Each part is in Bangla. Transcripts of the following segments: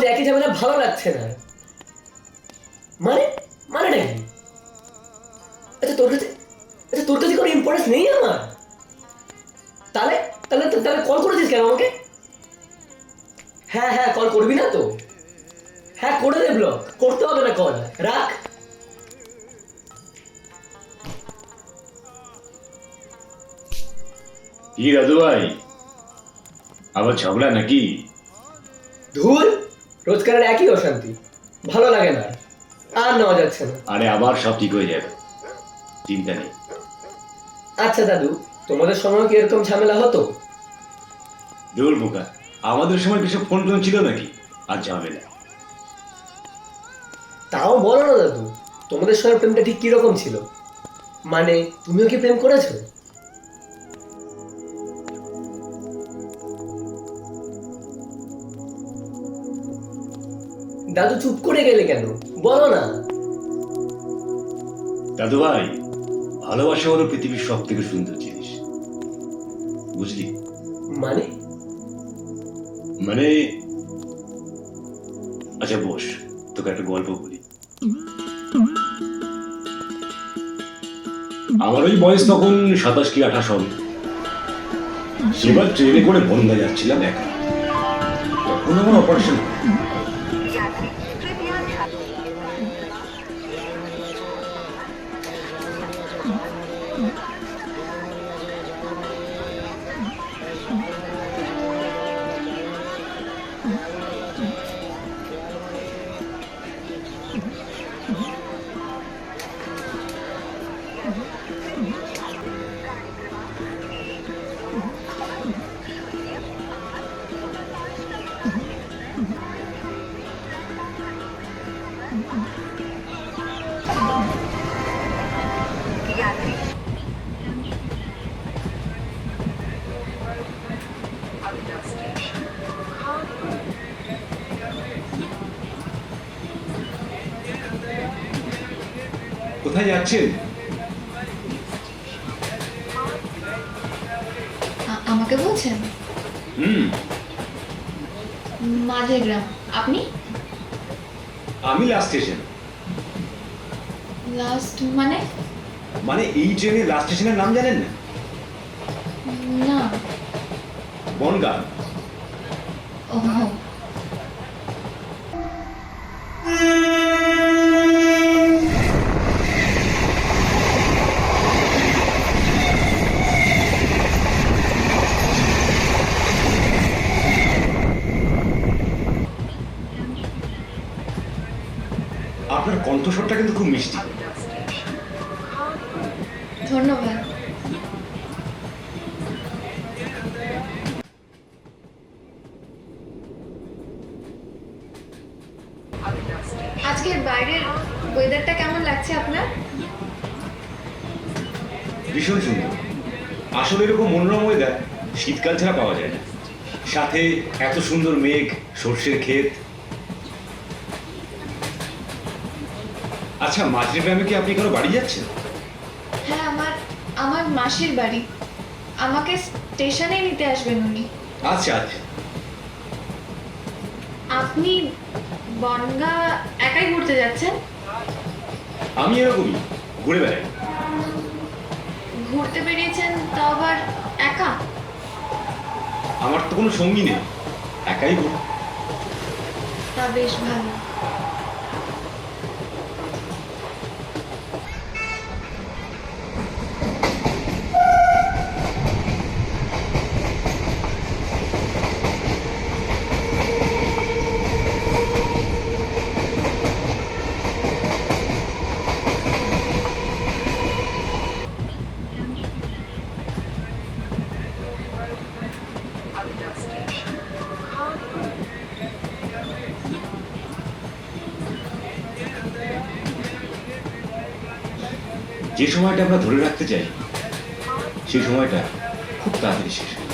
রোজ একই ঝামেলা ভালো লাগছে না। মানে? মানে নাকি? আচ্ছা তোর কাছে আচ্ছা তোর কাছে কোনো ইম্পর্টেন্স নেই আমার? তাহলে তাহলে তাহলে কল করেছিস কেন আমাকে? হ্যাঁ হ্যাঁ কল করবি না তো। হ্যাঁ করে দে ব্লক। করতে হবে না কল রাখ। কি দাদু ভাই? আবার ঝগড়া নাকি? ধুর! রোজকারের একই অশান্তি। ভালো লাগে না আর নেওয়া যাচ্ছে না। আরে আবার সব ঠিক হয়ে যাবে। চিন্তা নেই। আচ্ছা দাদু তোমাদের সময় কি এরকম ঝামেলা হতো? দৌড় বোকা। আমাদের সময় কিছু ফোন টোন ছিল নাকি? আর ঝামেলা। তাও বলো না দাদু তোমাদের সময় প্রেমটা ঠিক কীরকম ছিল? মানে তুমিও কি প্রেম করেছ? দাদু চুপ করে গেলে কেন? বলো না। দাদু ভাই ভালোবাসা হলো পৃথিবীর সব থেকে সুন্দর জিনিস। বুঝলি? মানে? মানে আচ্ছা বস তোকে একটা গল্প বলি। আমার ওই বয়স তখন সাতাশ কি আঠাশ হবে। সেবার ট্রেনে করে বনগা যাচ্ছিলাম একা। তখন আমার অপারেশন কোথায় যাচ্ছেন? আমাকে বলছেন? হুম। মাঝে গ্রাম আপনি? আমি লাস্ট স্টেশন লাস্ট মানে? মানে এই ট্রেনের লাস্ট স্টেশনের নাম জানেন না? না। বনগা। ও আজকের বাইরের ওয়েদারটা কেমন লাগছে আপনার? ভীষণ সুন্দর। আসলে এরকম মনোরম ওয়েদার শীতকাল ছাড়া পাওয়া যায় না। সাথে এত সুন্দর মেঘ সর্ষের ক্ষেত। আচ্ছা মাঝের গ্রামে কি আপনি কারও বাড়ি যাচ্ছেন? হ্যাঁ আমার আমার মাসির বাড়ি। আমাকে স্টেশনে নিতে আসবেন উনি। আচ্ছা আচ্ছা। আপনি বনগা একাই ঘুরতে যাচ্ছেন? আমি এরকমই ঘুরে বেড়াই। ঘুরতে বেরিয়েছেন তাও আবার একা? আমার তো কোনো সঙ্গী নেই একাই ঘুরি। তা বেশ ভালো। সময়টা আমরা ধরে রাখতে চাই। সেই সময়টা খুব তাড়াতাড়ি শেষ হয়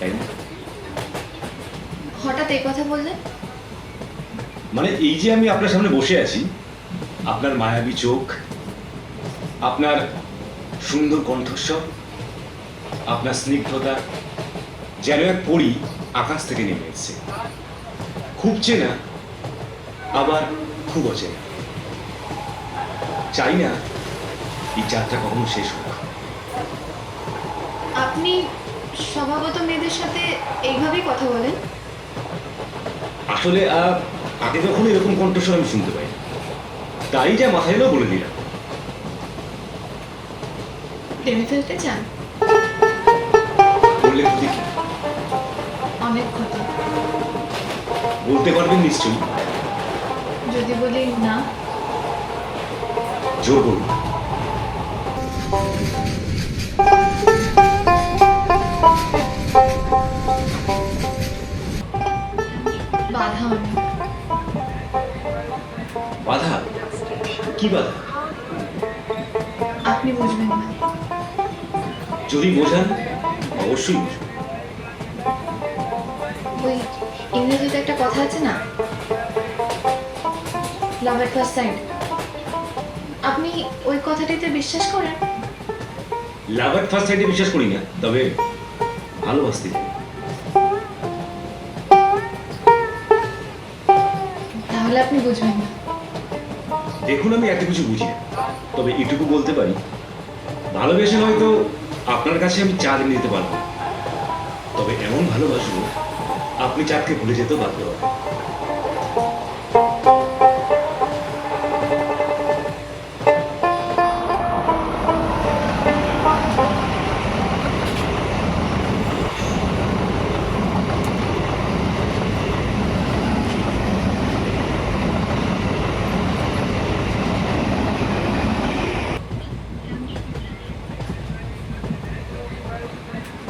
তাই না? হঠাৎ এই কথা বললেন? মানে এই যে আমি আপনার সামনে বসে আছি আপনার মায়াবী চোখ আপনার সুন্দর কণ্ঠস্বর আপনার স্নিগ্ধতা যেন এক পরি আকাশ থেকে নেমে এসছে। খুব চেনা আবার খুব অচেনা। চাই না এই যাত্রা কখনো শেষ হোক আপনি স্বভাবত মেয়েদের সাথে এইভাবেই কথা বলেন? আসলে আহ, আগে কখনো এরকম কণ্ঠস্বর আমি শুনতে পাই তাই যা মাথায় এলো বলে দিলাম। প্রেমে ফেলতে চান? বললে তো দেখি অনেক কথা বলতে পারবেন নিশ্চয়ই। যদি বলি না? জোর করুন বাধা। কি বাধা? আপনি বুঝবেন না। যদি বোঝান অবশ্যই বুঝব। ওই ইংরেজিতে একটা কথা আছে না? লাভ এট ফার্স্ট সাইড আপনি ওই কথাটিতে বিশ্বাস করেন? লাভ অ্যাট ফার্স্ট সাইডে বিশ্বাস করি না তবে ভালোবাসতে তাহলে আপনি বুঝবেন। না দেখুন আমি এত কিছু বুঝি না তবে এটুকু বলতে পারি ভালোবেসে হয়তো আপনার কাছে আমি চাঁদ এনে দিতে পারব তবে এমন ভালোবাসবো আপনি চাঁদকে ভুলে যেতেও বাধ্য হবেন।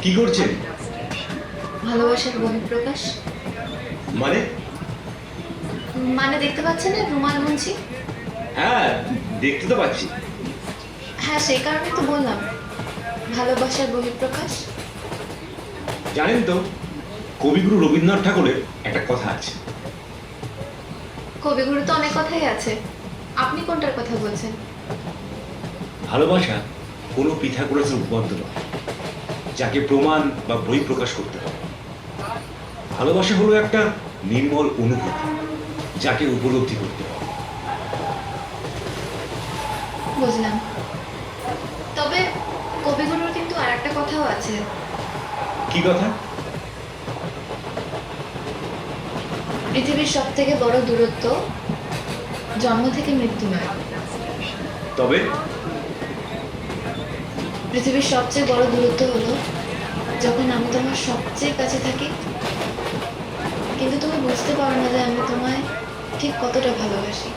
কি করছেন? ভালোবাসার বহিঃপ্রকাশ। মানে? মানে দেখতে পাচ্ছেন না রুমাল মুন্সি হ্যাঁ দেখতে তো পাচ্ছি। হ্যাঁ সেই কারণে তো বললাম ভালোবাসার বহিঃপ্রকাশ। জানেন তো কবিগুরু রবীন্দ্রনাথ ঠাকুরের একটা কথা আছে। কবিগুরু তো অনেক কথাই আছে। আপনি কোনটার কথা বলছেন? ভালোবাসা কোনো পিঠা করেছে উপবদ্ধ নয়। যাকে প্রমাণ বা বই প্রকাশ করতে হবে ভালোবাসা হলো একটা নির্মল অনুভূতি যাকে উপলব্ধি করতে হবে বুঝলাম। তবে কবিগুরুর কিন্তু আর একটা কথাও আছে। কি কথা? পৃথিবীর সব থেকে বড় দূরত্ব জন্ম থেকে মৃত্যু নয়। তবে পৃথিবীর সবচেয়ে বড় দূরত্ব হলো যখন আমি তোমার সবচেয়ে কাছে থাকি। কিন্তু তুমি বুঝতে পারো না যে আমি তোমায় ঠিক কতটা ভালোবাসি।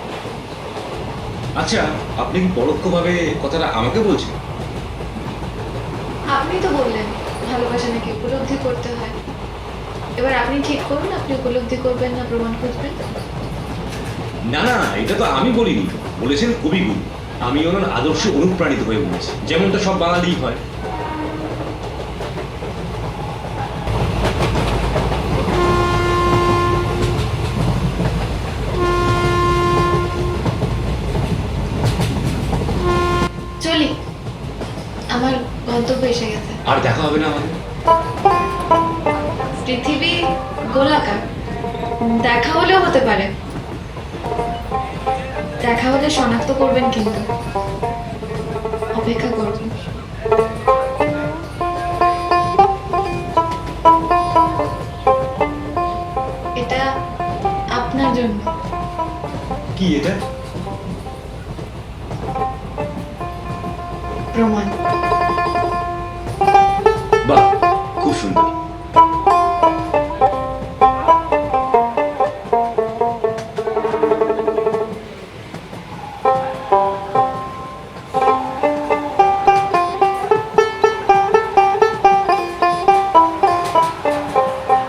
আচ্ছা আপনি কি পরোক্ষভাবে কথাটা আমাকে বলছেন? আপনি তো বললেন ভালোবাসা নাকি উপলব্ধি করতে হয়। এবার আপনি ঠিক করুন আপনি উপলব্ধি করবেন না প্রমাণ খুঁজবেন। না না এটা তো আমি বলিনি। বলেছেন কবিগুরু আমি ওনার আদর্শে অনুপ্রাণিত হয়ে বলেছি। যেমনটা সব বাঙালি হয়। চলি। আমার গন্তব্য এসে গেছে। আর দেখা হবে না আমাদের? পৃথিবী গোলাকার। দেখা হলেও হতে পারে। দেখা হলে শনাক্ত করবেন কিন্তু। অপেক্ষা করবেন এটা আপনার জন্য। কি এটা?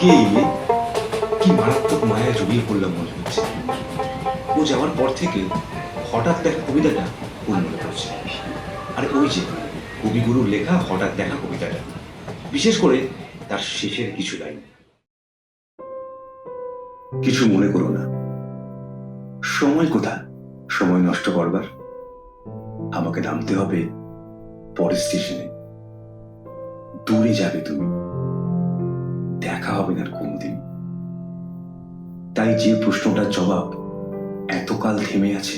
কে কি মারাত্মক মায়া জড়িয়ে পড়লাম মনে হচ্ছে। ও যাওয়ার পর থেকে হঠাৎ দেখা কবিতাটা ওর মনে পড়ছে। আর ওই যে কবিগুরুর লেখা হঠাৎ দেখা কবিতাটা, বিশেষ করে তার শেষের কিছু লাইন। কিছু মনে করো না। সময় কোথা সময় নষ্ট করবার। আমাকে নামতে হবে পরের স্টেশনে। দূরে যাবে তুমি। দেখা হবে না কোনদিন। তাই তাই যে প্রশ্নটার জবাব এতকাল থেমে আছে,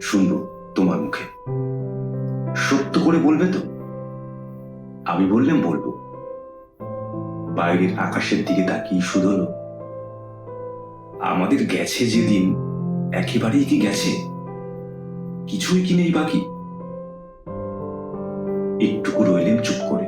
শুনব তোমার মুখে। সত্য করে বলবে তো? আমি বললাম বলব। বাইরের আকাশের দিকে তাকিয়ে শুধলো আমাদের গেছে যে দিন, একেবারেই কি গেছে? কিছুই কি নেই বাকি? একটুকু রইলেন চুপ করে।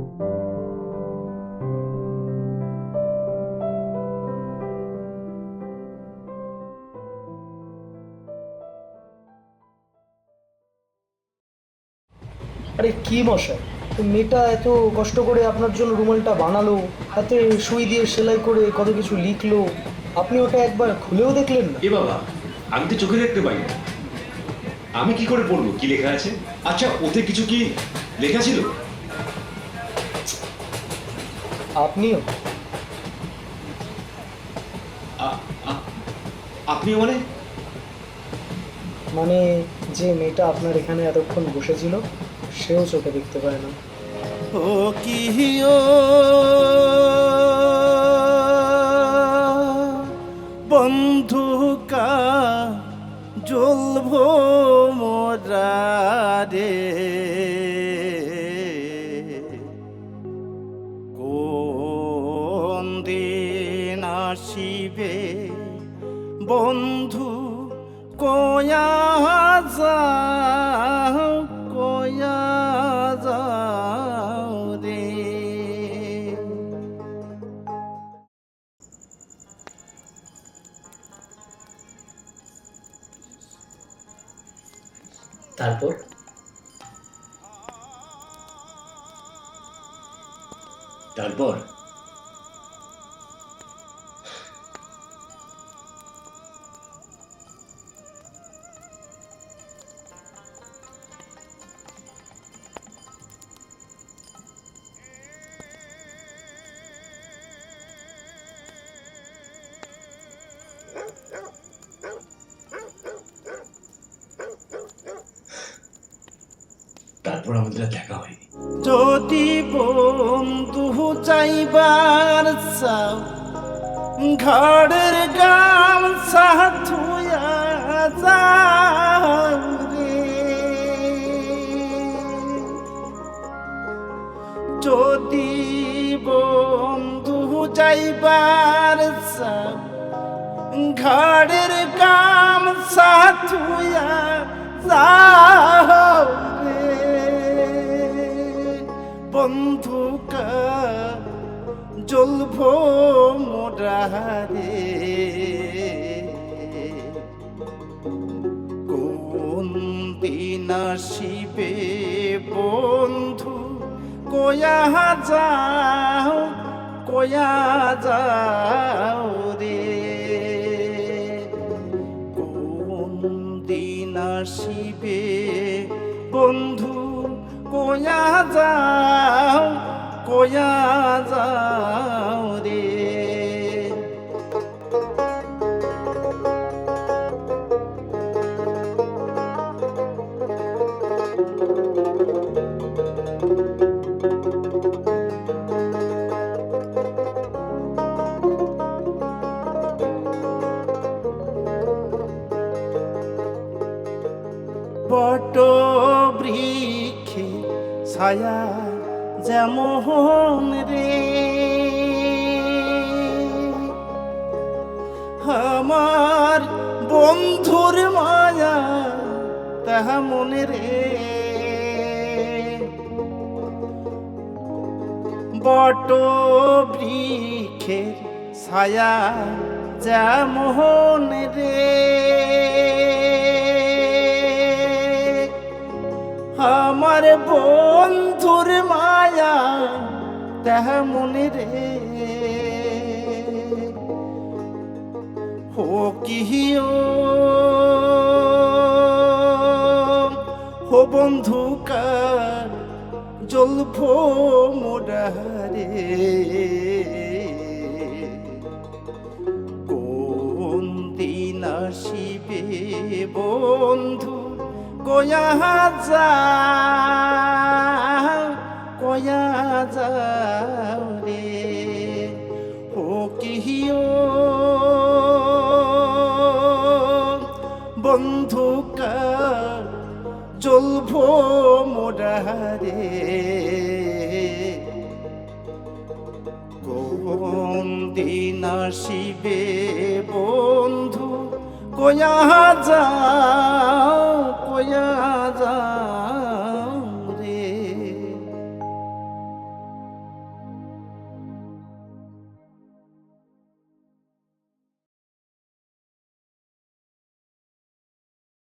আরে কি মশাই? মেয়েটা এত কষ্ট করে আপনার জন্য রুমালটা বানালো হাতে সুই দিয়ে সেলাই করে কত কিছু লিখলো আপনি ওটা একবার খুলেও দেখলেন না? এ বাবা আমি তো চোখে দেখতে পাই না। আমি কি করে পড়ব? কি লেখা আছে? আচ্ছা ওতে কিছু কি লেখা ছিল? আপনিও? আপনিও মানে? মানে যে মেয়েটা আপনার এখানে এতক্ষণ বসেছিল সেও চোখে দেখতে পায় না। ও কিও বন্ধু কা জ্বলভ মোরা রে বন্ধু কয়া যাও তারপর আমাদের দেখা হয়নি। যদি বন্ধু চাইবার চাও, ঘরের গাম সাথুয়া যাও রে। যদি বন্ধু যাইবার চাও, ঘরের কাম সাথুয়া যাও রে বন্ধুকা জ্বলভ মোরা কোন দিন আসিবে বন্ধু কয়া যাও কয়া যাও। কয়া যাও কোয়া যাও। রে। বট বৃক্ষের ছায়া যেমন রে। আমার বন্ধুর মায়া তেমন রে। ও বন্ধু জ্বলভ মোরারে। কোন দিন আসিবে বন্ধু, কয়া যা, কয়া যাও রে। ও কিহিও বন্ধু জ্বলভ মোরারে। কোন দিন আসিবে বন্ধু কয়া যা কয়া যাও।